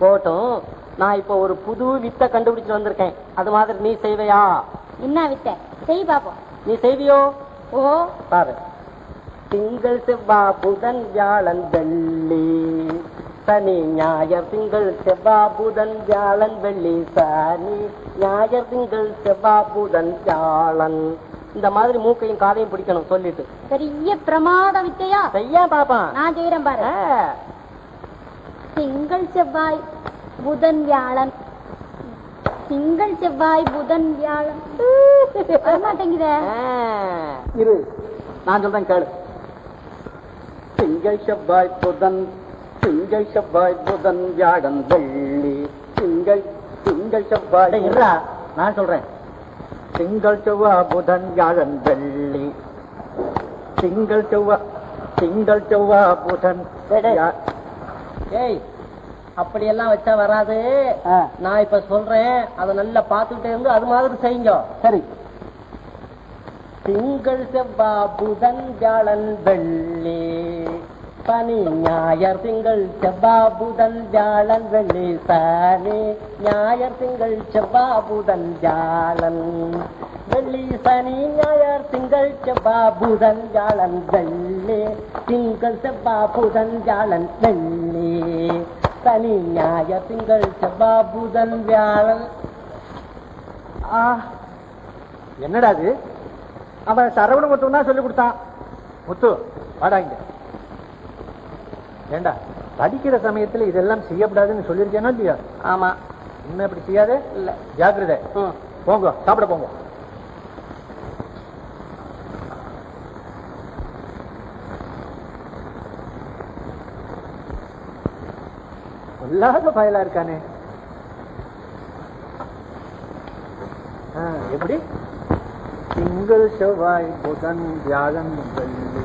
போட்டும். நான் இப்போ ஒரு புது வித்தை கண்டுபிடிச்சு வந்திருக்கேன். அது மாதிரி நீ செய்வையா? என்ன வித்த? செய் பாப்போம். நீ செய்வியோ? ஓ. பாரு. திங்கள் செவ்வாய் புதன் வியாழன் வெள்ளி. சனி ஞாயர் திங்கள் செவ்வாய் புதன் வியாழன் வெள்ளி. சனி ஞாயர் திங்கள் செவ்வாய் புதன் வியாழன். இந்த மாதிரி மூக்கையும் காதையும் பிடிக்கணும் சொல்லிட்டு. பெரிய பிரமாத வித்தையா? செய்யா பாப்பான் நான் செய்யறேன் பாரு. திங்கள் செவ்வாய் புதன் வியாழன். திங்கள் செவ்வாய் புதன் வியாழன். வரமாட்டேங்குதே. இரு நான் சொல்றேன் கேளு. திங்கள் செவ்வாய் புதன். திங்கள் செவ்வாய் புதன் வியாழன் வெள்ளி. திங்கள் திங்கள் செவ்வாய். நான் சொல்றேன். திங்கள் செவ்வாய் புதன் வியாழன் வெள்ளி. திங்கள் செவ்வாய் திங்கள் செவ்வாய் புதன் ஏய் அப்படியெல்லாம் வச்சா வராது. நான் இப்ப சொல்றேன் அதை நல்லா பார்த்துட்டே இருந்து அது மாதிரி செய்யுங்க. சரி. திங்கள் செவ்வாய் புதன் வியாழன் வெள்ளி. சனி ஞாயர் திங்கள் செவ்வா புதன் வியாழன் வெள்ளி சனி ஞாயர் திங்கள் செவ்வா புதன் வியாழன். வெள்ளி சனி ஞாயர் திங்கள் செவ்வா புதன் வியாழன் வெள்ளி. திங்கள் செவ்வா புதன் வியாழன் வெள்ளி. சனி ஞாயர் திங்கள் செவ்வா புதன் வியாழன். ஆ. என்னடா அது அவன் சரவண மட்டும் தான் சொல்லி கொடுத்தான். முத்து வாடா இங்க. ஏண்டா படிக்கிற சமயத்துல இதெல்லாம் செய்யக்கூடாதுன்னு சொல்லியிருக்கேனா இல்லையா? ஆமா. இன்னும் அப்படி செய்யாதே? இல்ல. ஜாக்கிரதை. போங்க சாப்பிட போங்க. இல்லாத பயலா இருக்கானே. எப்படி? திங்கள் செவ்வாய் புதன் வியாழன் வெள்ளி